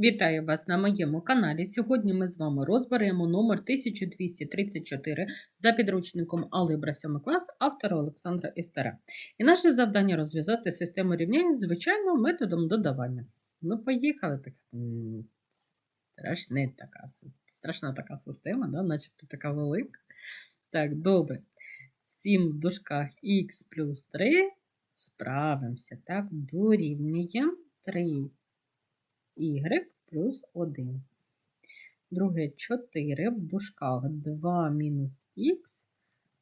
Вітаю вас на моєму каналі. Сьогодні ми з вами розберемо номер 1234 за підручником Алgebra 7 клас автора Олександра Істера. І наше завдання розв'язати систему рівнянь звичайно методом додавання. Ну, поїхали. Так, страшна така, страшна така система, да? начебто така велика. Так, добре. 7 в дужках х плюс 3. Справимося. Так, дорівнює 3 y плюс 1. Друге 4 в дужках 2 мінус х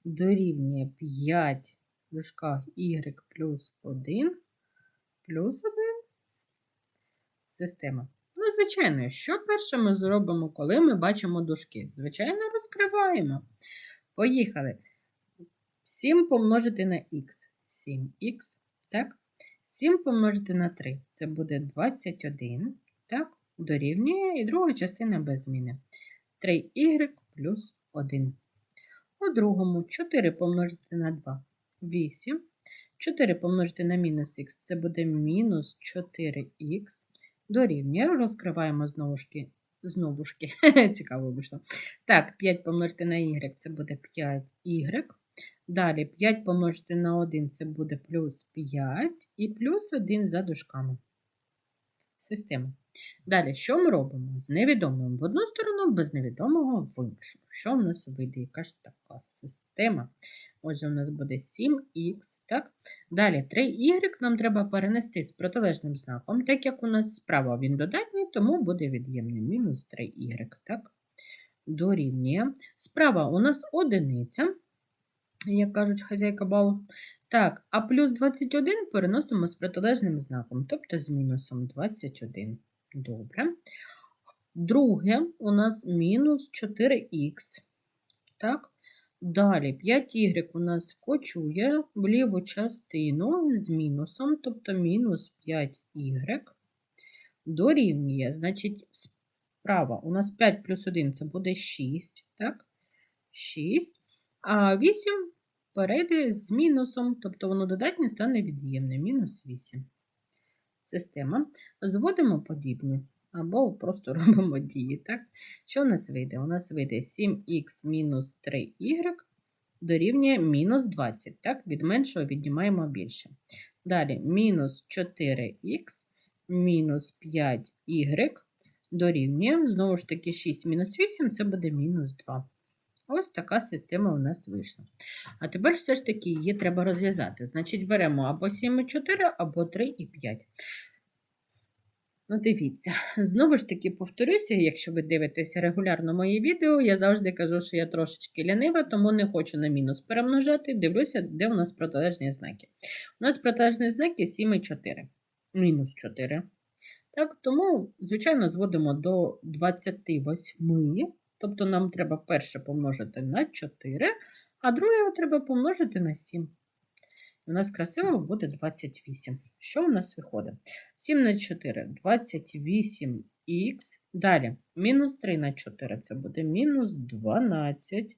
дорівнює 5 в дужках y плюс 1 плюс 1. Система. Ну, звичайно, що перше ми зробимо, коли ми бачимо дужки? Звичайно, розкриваємо. Поїхали. 7 помножити на х. 7х, так? 7 помножити на 3 це буде 21, так? Дорівнює і друга частина без зміни. 3y плюс 1. У другому 4 помножити на 2 8. 4 помножити на мінус х це буде мінус 4х. Дорівнює. Розкриваємо знову ж знову ж. Цікаво вийшло. Так, 5 помножити на y це буде 5y. Далі 5 помножити на 1 це буде плюс 5 і плюс 1 за дужками. Система. Далі, що ми робимо? З невідомим в одну сторону, без невідомого в іншу. Що в нас вийде? Яка ж така система? Отже, у нас буде 7х. так? Далі 3y нам треба перенести з протилежним знаком, так як у нас справа він додатній, тому буде від'ємний мінус 3y. так? Дорівнює. Справа у нас одиниця як кажуть хазяйка балу. Так, а плюс 21 переносимо з протилежним знаком, тобто з мінусом 21. Добре. Друге у нас мінус 4х. Так. Далі 5y у нас кочує в ліву частину з мінусом, тобто мінус 5y. Дорівнює, значить, справа у нас 5 плюс 1 це буде 6. Так? 6. А 8 перейде з мінусом, тобто воно додатнє стане від'ємне, мінус 8. Система. Зводимо подібні, або просто робимо дії. Так? Що у нас вийде? У нас вийде 7х мінус 3y дорівнює мінус 20. Так? Від меншого віднімаємо більше. Далі мінус 4х мінус 5y дорівнює, знову ж таки, 6 мінус 8 це буде мінус 2. Ось така система у нас вийшла. А тепер все ж таки її треба розв'язати. Значить, беремо або 7,4, або 3,5. Ну, дивіться, знову ж таки повторюся, якщо ви дивитеся регулярно мої відео, я завжди кажу, що я трошечки лінива, тому не хочу на мінус перемножати. Дивлюся, де у нас протилежні знаки. У нас протилежні знаки 7,4. Мінус 4. Так, тому, звичайно, зводимо до 28. Тобто нам треба перше помножити на 4, а друге треба помножити на 7. У нас красиво буде 28. Що у нас виходить? 7 на 4 28х. Далі, мінус 3 на 4 це буде мінус 12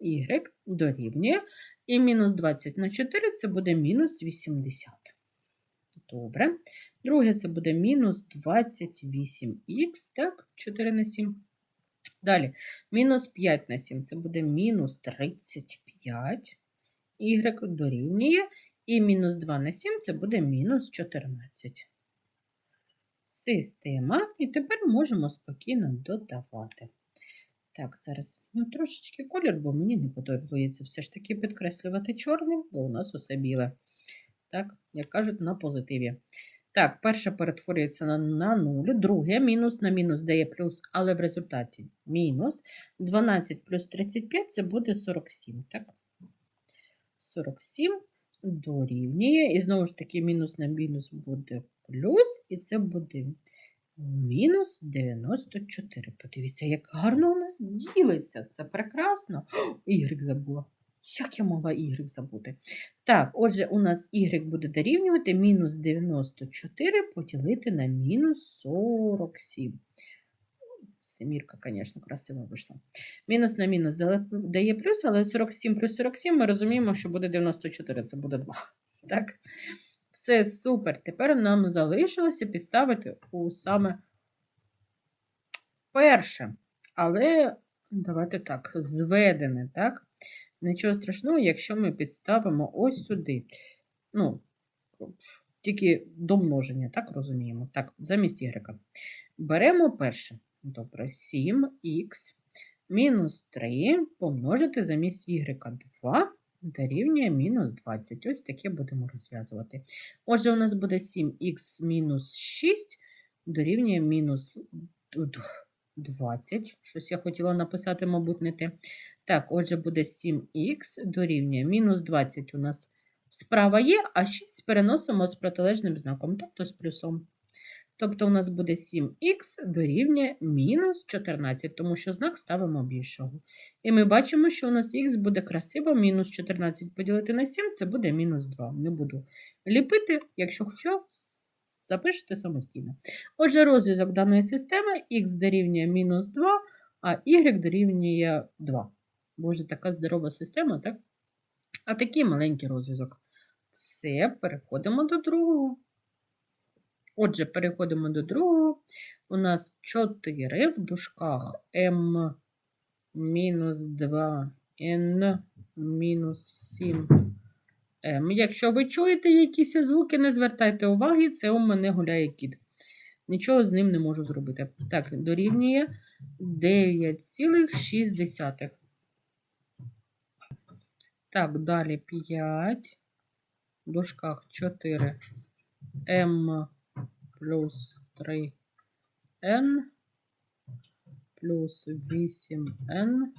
y дорівнює. І мінус 20 на 4 це буде мінус 80. Добре. Друге це буде мінус 28х, так, 4 на 7. Далі, мінус 5 на 7 це буде мінус 35, y дорівнює, і мінус 2 на 7 це буде мінус 14. Система. І тепер можемо спокійно додавати. Так, зараз ну, трошечки колір, бо мені не подобається все ж таки підкреслювати чорним, бо у нас усе біле. Так, як кажуть, на позитиві. Так, перше перетворюється на, на 0, друге мінус на мінус дає плюс, але в результаті мінус. 12 плюс 35 це буде 47. Так? 47 дорівнює. І знову ж таки, мінус на мінус буде плюс, і це буде мінус 94. Подивіться, як гарно у нас ділиться. Це прекрасно. Y забула. Як я могла Y забути? Так, отже, у нас y буде дорівнювати мінус 94 поділити на мінус 47. Семірка, звісно, красиво вийшла. Мінус на мінус дає плюс, але 47 плюс 47 ми розуміємо, що буде 94, це буде 2. Так? Все супер. Тепер нам залишилося підставити у саме перше. Але давайте так, зведене, так? Нічого страшного, якщо ми підставимо ось сюди. Ну, тільки до множення, так розуміємо? Так, замість y. Беремо перше. Добре, 7х мінус 3 помножити замість y 2 дорівнює мінус 20. Ось таке будемо розв'язувати. Отже, у нас буде 7х мінус 6 дорівнює мінус 20. Щось я хотіла написати, мабуть, не те. Так, отже, буде 7х дорівнює мінус 20 у нас справа є, а 6 переносимо з протилежним знаком, тобто з плюсом. Тобто у нас буде 7х дорівнює мінус 14, тому що знак ставимо більшого. І ми бачимо, що у нас х буде красиво, мінус 14 поділити на 7, це буде мінус 2. Не буду ліпити, якщо що, запишете самостійно. Отже, розв'язок даної системи х дорівнює мінус 2, а y дорівнює 2. Боже, така здорова система, так? А такий маленький розв'язок. Все, переходимо до другого. Отже, переходимо до другого. У нас 4 в дужках m мінус 2 n мінус 7 m. Якщо ви чуєте якісь звуки, не звертайте уваги, це у мене гуляє кіт. Нічого з ним не можу зробити. Так, дорівнює 9,6. Так, далі 5. В дужках 4 m плюс 3n плюс 8n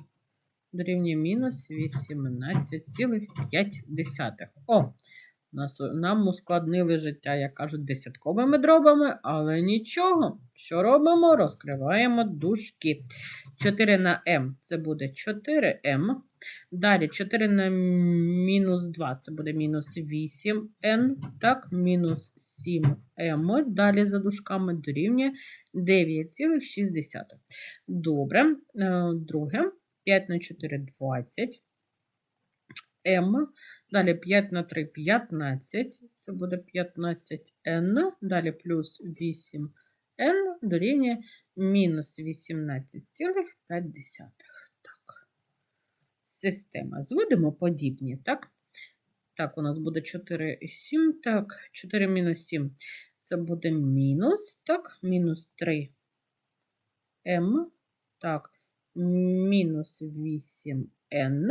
дорівнює мінус 18,5. О, нам ускладнили життя, як кажуть, десятковими дробами, але нічого. Що робимо? Розкриваємо дужки. 4 на m це буде 4m. Далі 4 на мінус 2 це буде мінус 8n. Так, мінус 7m. Далі за дужками дорівнює 9,6. Добре. Е, друге. 5 на 4 20. М. Далі 5 на 3 15. Це буде 15n. Далі плюс 8n дорівнює мінус 18,5. Так. Система. Зведемо подібні, так? Так, у нас буде 4 і 7. Так, 4 мінус 7. Це буде мінус, так, мінус 3 М. Так, мінус 8n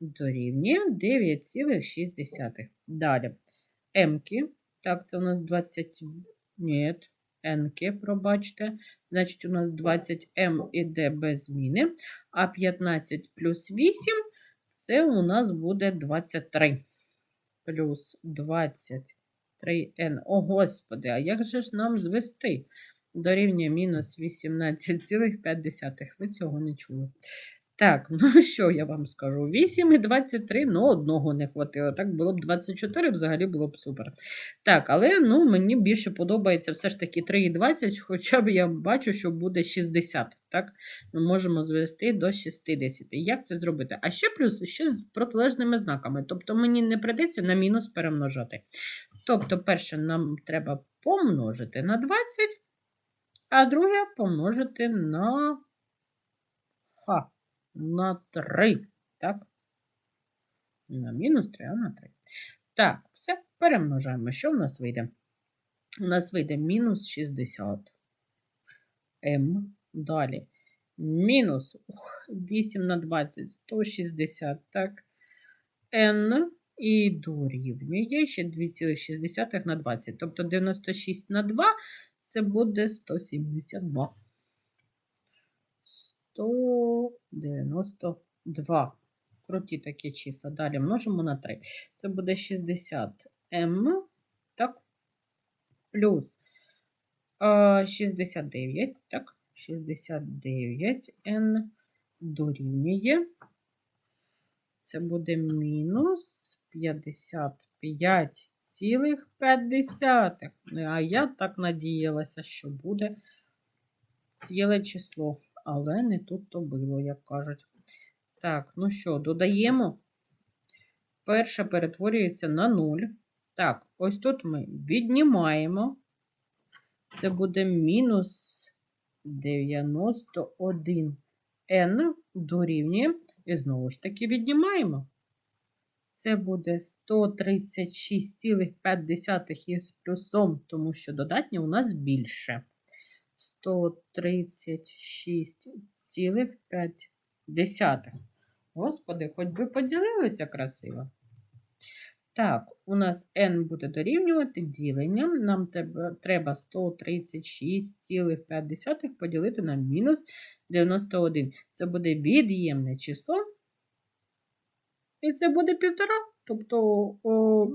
дорівнює 9,6. Далі. М-ки. Так, це у нас 20. Ні, N-ки, пробачте. Значить, у нас 20М іде без зміни. А 15 плюс 8 це у нас буде 23. Плюс 23N. О, Господи, а як же ж нам звести? Дорівнює мінус 18,5. Ви цього не чули. Так, ну що я вам скажу? 8 і 23, ну, одного не хватило. Так, було б 24, взагалі було б супер. Так, але ну, мені більше подобається все ж таки 3 і 20, хоча б я бачу, що буде 60. Так, ми можемо звести до 60. Як це зробити? А ще плюс ще з протилежними знаками. Тобто мені не прийдеться на мінус перемножати. Тобто, перше, нам треба помножити на 20, а друге помножити на Х на 3. Так? На мінус 3, а на 3. Так, все, перемножаємо. Що в нас вийде? У нас вийде мінус 60 М. Далі. Мінус ух, 8 на 20, 160, так. N і дорівнює ще 2,6 на 20. Тобто 96 на 2 це буде 172. 192. Круті такі числа. Далі множимо на 3. Це буде 60М, так, плюс 69, так, 69N дорівнює. Це буде мінус 55,5. А я так надіялася, що буде ціле число але не тут то було, як кажуть. Так, ну що, додаємо. Перша перетворюється на 0. Так, ось тут ми віднімаємо. Це буде мінус 91 n дорівнює. І знову ж таки віднімаємо. Це буде 136,5 із плюсом, тому що додатнє у нас більше. 136,5. Господи, хоч би поділилися красиво. Так, у нас n буде дорівнювати діленням. Нам треба 136,5 поділити на мінус 91. Це буде від'ємне число. І це буде півтора. Тобто о,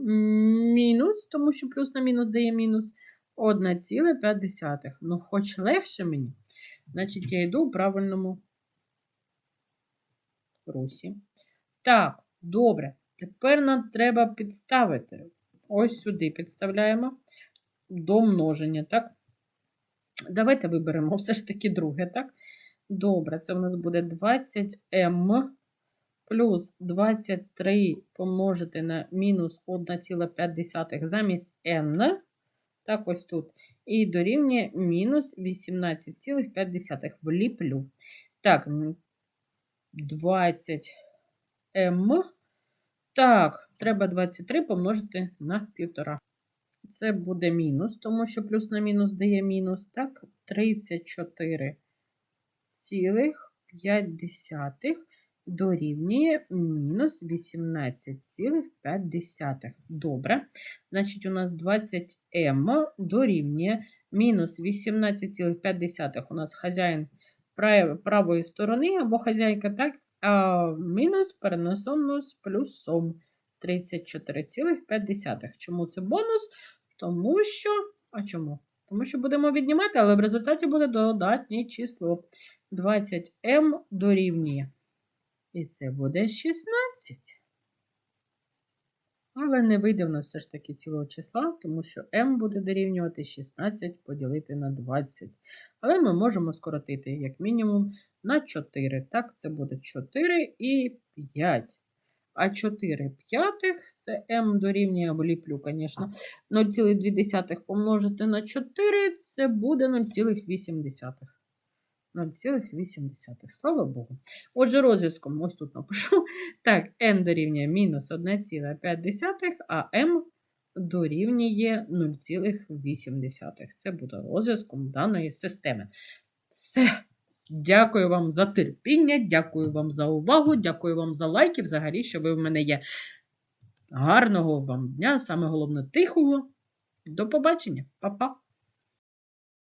мінус, тому що плюс на мінус дає мінус 1,5. Ну, хоч легше мені. Значить, я йду в правильному русі. Так, добре. Тепер нам треба підставити. Ось сюди підставляємо до множення, так? Давайте виберемо все ж таки друге, так? Добре, це у нас буде 20m плюс 23 помножити на мінус 1,5 замість n. Так, ось тут. І дорівнює мінус 18,5 вліплю. Так, 20m. Так, треба 23 помножити на 1,5. Це буде мінус, тому що плюс на мінус дає мінус. Так, 34,5 дорівнює мінус 18,5. Добре. Значить, у нас 20m дорівнює мінус 18,5. У нас хазяїн правої сторони або хазяйка, так? А мінус перенесено з плюсом 34,5. Чому це бонус? Тому що. А чому? Тому що будемо віднімати, але в результаті буде додатнє число. 20m дорівнює. І це буде 16. Але не вийде в нас все ж таки цілого числа, тому що m буде дорівнювати 16 поділити на 20. Але ми можемо скоротити, як мінімум, на 4. Так, це буде 4 і 5. А 4 п'ятих це m дорівнює, вліплю, звісно, 0,2 помножити на 4, це буде 0,8. 0,8. Слава Богу. Отже, розв'язком, ось тут напишу. Так, n дорівнює мінус 1,5, а m дорівнює 0,8. Це буде розв'язком даної системи. Все. Дякую вам за терпіння, дякую вам за увагу, дякую вам за лайки. Взагалі, що ви в мене є. Гарного вам дня, саме головне тихого. До побачення, Па-па.